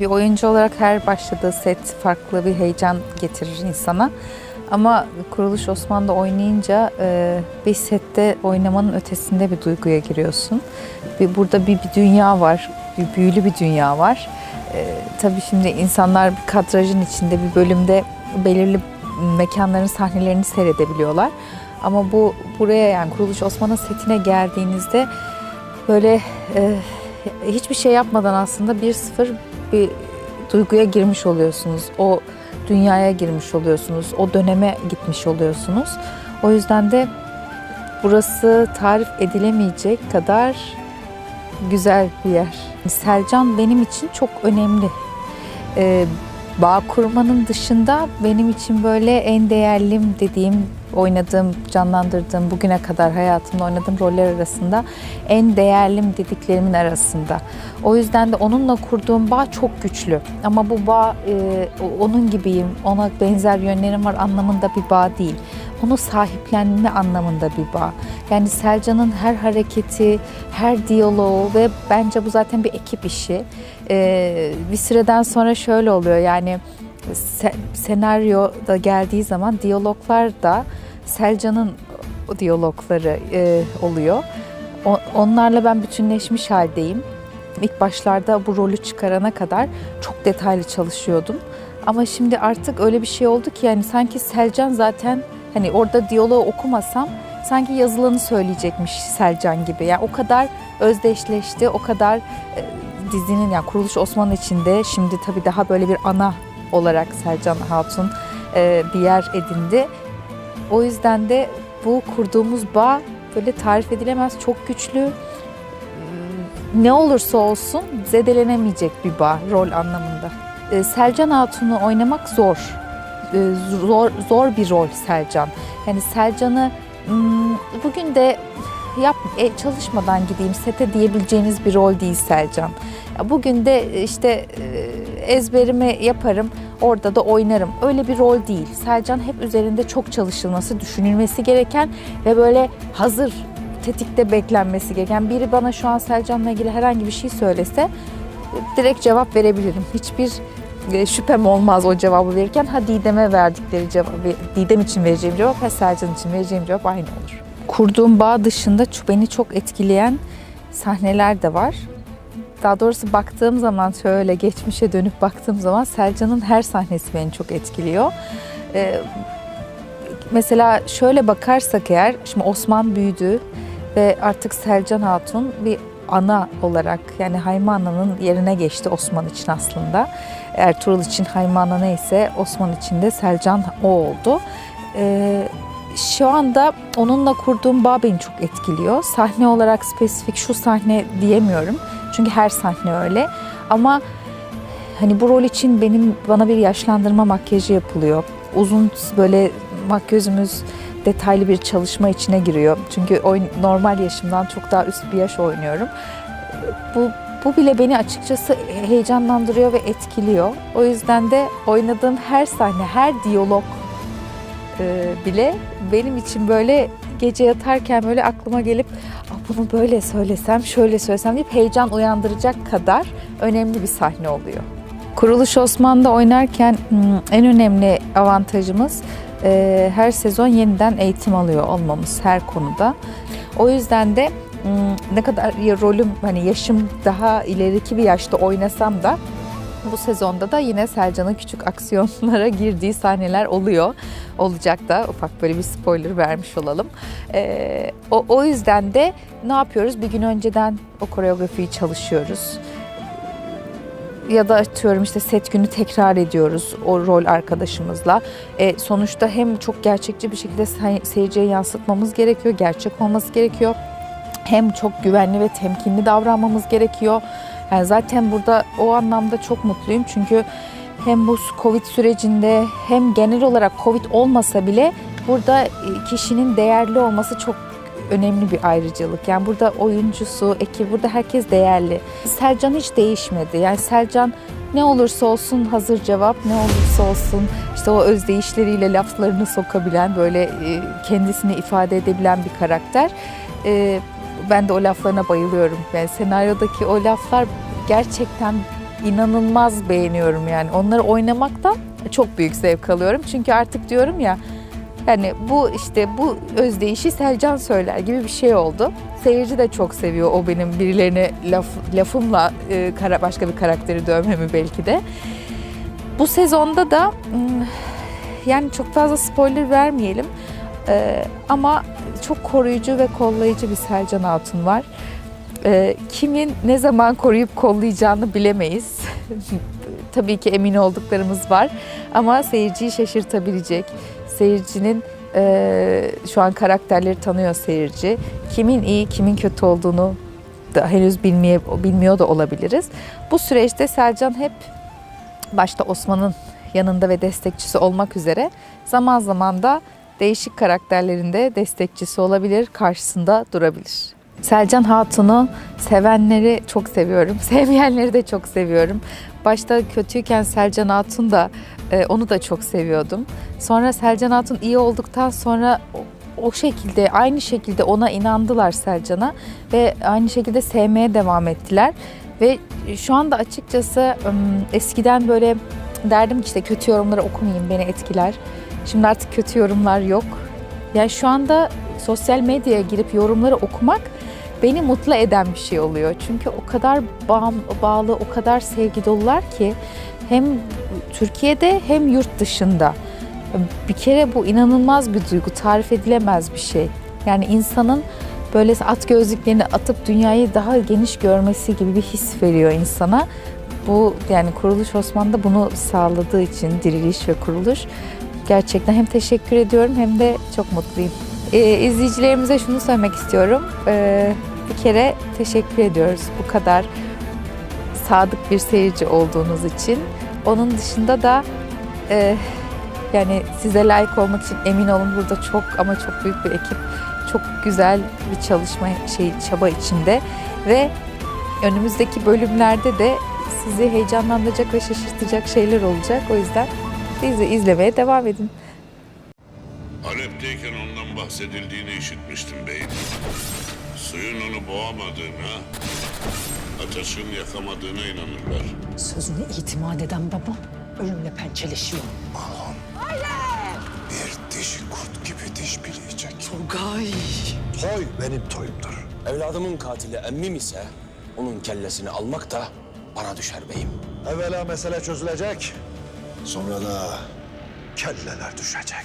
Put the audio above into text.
Bir oyuncu olarak her başladığı set farklı bir heyecan getirir insana. Ama Kuruluş Osman'da oynayınca e, bir sette oynamanın ötesinde bir duyguya giriyorsun. Burada bir, bir dünya var, bir büyülü bir dünya var. E, tabii şimdi insanlar bir kadrajın içinde bir bölümde belirli mekanların sahnelerini seyredebiliyorlar. Ama bu buraya yani Kuruluş Osman'ın setine geldiğinizde böyle e, hiçbir şey yapmadan aslında 1-0 bir duyguya girmiş oluyorsunuz. O dünyaya girmiş oluyorsunuz. O döneme gitmiş oluyorsunuz. O yüzden de burası tarif edilemeyecek kadar güzel bir yer. Selcan benim için çok önemli. Ee, bağ kurmanın dışında benim için böyle en değerlim dediğim, oynadığım, canlandırdığım, bugüne kadar hayatımda oynadığım roller arasında en değerlim dediklerimin arasında. O yüzden de onunla kurduğum bağ çok güçlü. Ama bu bağ e, onun gibiyim, ona benzer yönlerim var anlamında bir bağ değil. Onu sahiplenme anlamında bir bağ. Yani Selcan'ın her hareketi, her diyaloğu ve bence bu zaten bir ekip işi. Ee, bir süreden sonra şöyle oluyor yani senaryo da geldiği zaman diyaloglar da Selcan'ın diyalogları e, oluyor. O- onlarla ben bütünleşmiş haldeyim. İlk başlarda bu rolü çıkarana kadar çok detaylı çalışıyordum. Ama şimdi artık öyle bir şey oldu ki yani sanki Selcan zaten hani orada diyaloğu okumasam sanki yazılanı söyleyecekmiş Selcan gibi. Yani o kadar özdeşleşti, o kadar e, dizinin yani Kuruluş Osman içinde şimdi tabii daha böyle bir ana olarak Selcan Hatun e, bir yer edindi. O yüzden de bu kurduğumuz bağ böyle tarif edilemez çok güçlü. Ne olursa olsun zedelenemeyecek bir bağ rol anlamında. E, Selcan Hatun'u oynamak zor. E, Zor, zor bir rol Selcan. Yani Selcan'ı hmm, bugün de yap e, çalışmadan gideyim sete diyebileceğiniz bir rol değil Selcan. Bugün de işte e, ezberimi yaparım, orada da oynarım. Öyle bir rol değil. Selcan hep üzerinde çok çalışılması, düşünülmesi gereken ve böyle hazır, tetikte beklenmesi gereken. Biri bana şu an Selcan'la ilgili herhangi bir şey söylese direkt cevap verebilirim. Hiçbir e, şüphem olmaz o cevabı verirken. Ha Didem'e verdikleri cevap, Didem için vereceğim cevap, ha Selcan için vereceğim cevap aynı olur. Kurduğum bağ dışında beni çok etkileyen sahneler de var. Daha doğrusu baktığım zaman şöyle geçmişe dönüp baktığım zaman Selcan'ın her sahnesi beni çok etkiliyor. Ee, mesela şöyle bakarsak eğer, şimdi Osman büyüdü ve artık Selcan Hatun bir ana olarak yani Hayma Ana'nın yerine geçti Osman için aslında. Ertuğrul için Hayma Ana neyse Osman için de Selcan o oldu. Ee, şu anda onunla kurduğum bağ beni çok etkiliyor. Sahne olarak spesifik şu sahne diyemiyorum. Çünkü her sahne öyle. Ama hani bu rol için benim bana bir yaşlandırma makyajı yapılıyor. Uzun böyle makyözümüz detaylı bir çalışma içine giriyor. Çünkü oyun, normal yaşımdan çok daha üst bir yaş oynuyorum. Bu bu bile beni açıkçası heyecanlandırıyor ve etkiliyor. O yüzden de oynadığım her sahne, her diyalog e, bile benim için böyle gece yatarken böyle aklıma gelip "Aa, bunu böyle söylesem, şöyle söylesem deyip heyecan uyandıracak kadar önemli bir sahne oluyor. Kuruluş Osman'da oynarken hmm, en önemli avantajımız e, her sezon yeniden eğitim alıyor olmamız her konuda. O yüzden de hmm, ne kadar rolüm hani yaşım daha ileriki bir yaşta oynasam da bu sezonda da yine Selcan'ın küçük aksiyonlara girdiği sahneler oluyor. Olacak da ufak böyle bir spoiler vermiş olalım. Ee, o, o yüzden de ne yapıyoruz? Bir gün önceden o koreografiyi çalışıyoruz. Ya da atıyorum işte set günü tekrar ediyoruz o rol arkadaşımızla. Ee, sonuçta hem çok gerçekçi bir şekilde se- seyirciye yansıtmamız gerekiyor, gerçek olması gerekiyor. Hem çok güvenli ve temkinli davranmamız gerekiyor. Yani zaten burada o anlamda çok mutluyum çünkü hem bu Covid sürecinde hem genel olarak Covid olmasa bile burada e, kişinin değerli olması çok önemli bir ayrıcalık. Yani burada oyuncusu, ekibi, burada herkes değerli. Selcan hiç değişmedi. Yani Selcan ne olursa olsun hazır cevap, ne olursa olsun işte o özdeyişleriyle laflarını sokabilen, böyle e, kendisini ifade edebilen bir karakter. E, ben de o laflarına bayılıyorum. Yani senaryodaki o laflar gerçekten inanılmaz beğeniyorum yani. Onları oynamaktan çok büyük zevk alıyorum. Çünkü artık diyorum ya yani bu işte bu özdeyişi Selcan söyler gibi bir şey oldu. Seyirci de çok seviyor o benim birilerine laf, lafımla e, kara, başka bir karakteri dövmemi belki de. Bu sezonda da hmm, yani çok fazla spoiler vermeyelim. Ee, ama çok koruyucu ve kollayıcı bir Selcan Hatun var. Ee, kimin ne zaman koruyup kollayacağını bilemeyiz. Tabii ki emin olduklarımız var ama seyirciyi şaşırtabilecek, seyircinin e, şu an karakterleri tanıyor seyirci. Kimin iyi, kimin kötü olduğunu da henüz bilmeye, bilmiyor da olabiliriz. Bu süreçte Selcan hep başta Osman'ın yanında ve destekçisi olmak üzere zaman zaman da değişik karakterlerinde destekçisi olabilir, karşısında durabilir. Selcan Hatun'u sevenleri çok seviyorum, sevmeyenleri de çok seviyorum. Başta kötüyken Selcan Hatun da e, onu da çok seviyordum. Sonra Selcan Hatun iyi olduktan sonra o, şekilde aynı şekilde ona inandılar Selcan'a ve aynı şekilde sevmeye devam ettiler. Ve şu anda açıkçası eskiden böyle derdim ki işte kötü yorumları okumayayım beni etkiler. Şimdi artık kötü yorumlar yok. Yani şu anda sosyal medyaya girip yorumları okumak beni mutlu eden bir şey oluyor. Çünkü o kadar bağ, bağlı, o kadar sevgi dolular ki hem Türkiye'de hem yurt dışında. Bir kere bu inanılmaz bir duygu, tarif edilemez bir şey. Yani insanın böyle at gözlüklerini atıp dünyayı daha geniş görmesi gibi bir his veriyor insana. Bu yani Kuruluş Osman'da bunu sağladığı için diriliş ve kuruluş gerçekten hem teşekkür ediyorum hem de çok mutluyum. Ee, izleyicilerimize şunu söylemek istiyorum. Ee, bir kere teşekkür ediyoruz bu kadar sadık bir seyirci olduğunuz için. Onun dışında da e, yani size layık olmak için emin olun burada çok ama çok büyük bir ekip çok güzel bir çalışma şey çaba içinde ve önümüzdeki bölümlerde de sizi heyecanlandıracak ve şaşırtacak şeyler olacak. O yüzden bizi izlemeye devam edin. Halep'teyken ondan bahsedildiğini işitmiştim beyim. Suyun onu boğamadığına, ateşin yakamadığına inanırlar. Sözüne itimat eden baba ölümle pençeleşiyor. Bir dişi kurt gibi diş bileyecek. Turgay. Toy benim toyumdur. Evladımın katili emmim ise onun kellesini almak da bana düşer beyim. Evvela mesele çözülecek. Sonra da kelleler düşecek.